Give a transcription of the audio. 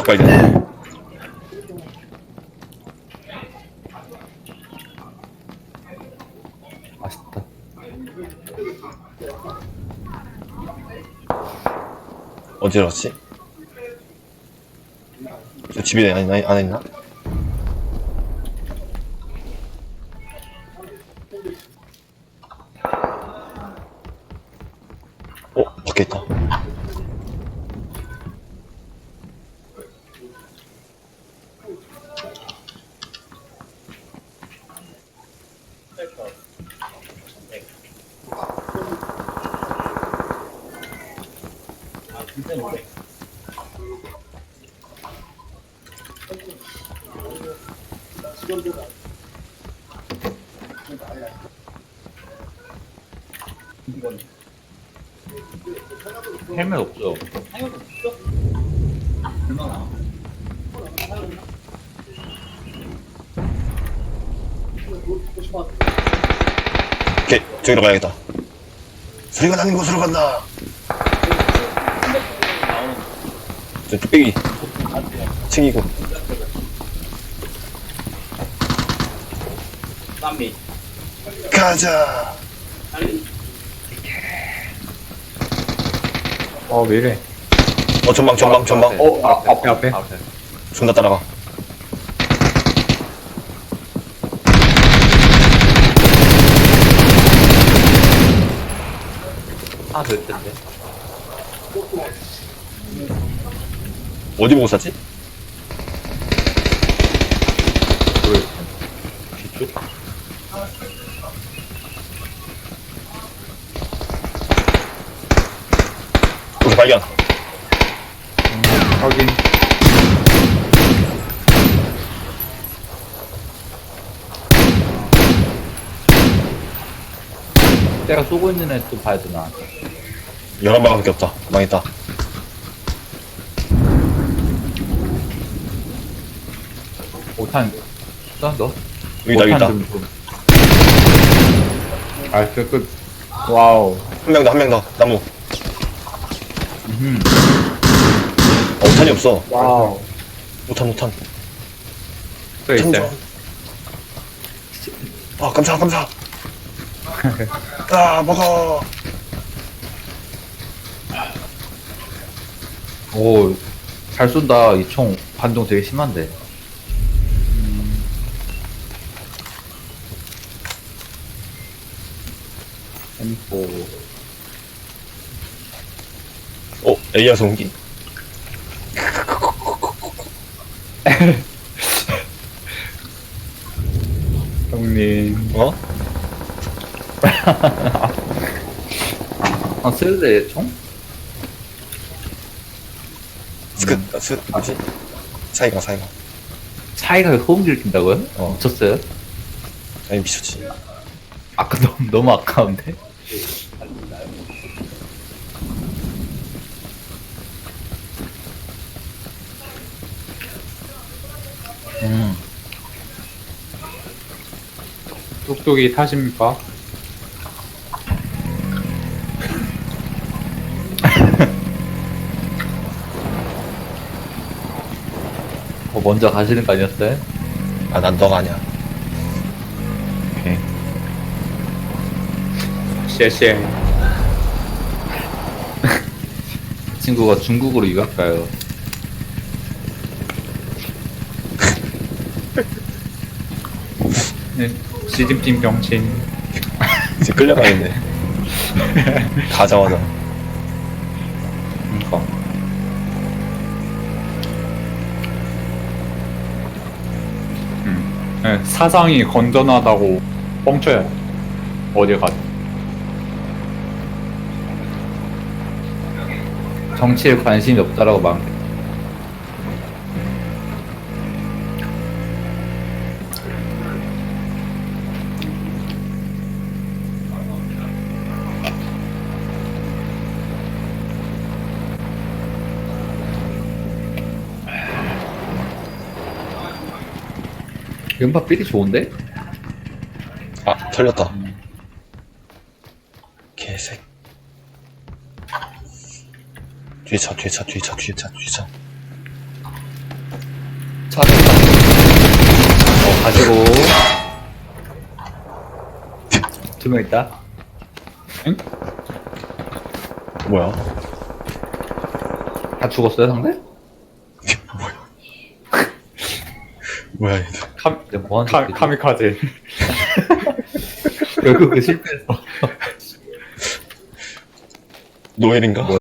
적발견. 맛있다. 어디로 갔지? 저 집에 안, 안, 안에 있나? 어, 밖에 있다. 헬멧 없죠? 오케이, 저기로 가야겠다. 소리가 나는 곳으로 간다. 저 뚝배기 챙기고. 쌈미. 가자. 어, 왜 이래? 어, 전방, 전방, 전방. 어, 아, 앞에, 앞에. 존나 따라가. 하나 더 있던데. 어디 보고 쐈지? 그, 뒤쪽? 오케이, 발견. 확인. 내가 쏘고 있는 애 또 봐야 되나? 11방밖에 없다. 망했다. 오탄 쏴 너? 여기다, 여기다. 좀 좀. 아, 그, 그, 와우. 한 명 더, 한 명 더. 나무. 음. 어, 오탄이 없어. 와우. 오탄, 오탄. 또 있어요. 천정. 아, 감사, 감사. 아, 먹어. 오, 잘 쏜다. 이 총 반동 되게 심한데. M4. 어, 에이아 송기. 형님. 어? 아, 쓰레 총? 스크, 아, 스, 뭐지? 사이가, 사이가. 차이가 소음기를 낀다고요? 어. 미쳤어요? 아니, 미쳤지. 아까 너무, 너무 아까운데? 음. 뚝뚝이 타십니까? 어, 먼저 가시는 거 아니었어요? 아, 난 너가 아니야. 오케이. 쎄쎄 친구가 중국어로 유학 가요. 네, 시진핑 병신 이제 끌려가겠네. 가자마자. 그니까. 네, 사상이 건전하다고 뻥쳐요 어디 가도 정치에 관심이 없다라고 막. 연파 삘이 좋은데? 아, 털렸다. 개색. 뒤에 차, 뒤에 차, 뒤에 차, 뒤에 차, 뒤에 차. 사격 어 가지고 두 명 있다 뭐야? 다 죽었어요 상대? 뭐야 얘들? 카, 근데 뭐하는 카, 새끼지? 카미카제. 결국 그 실패했어 노엘인가? 뭐야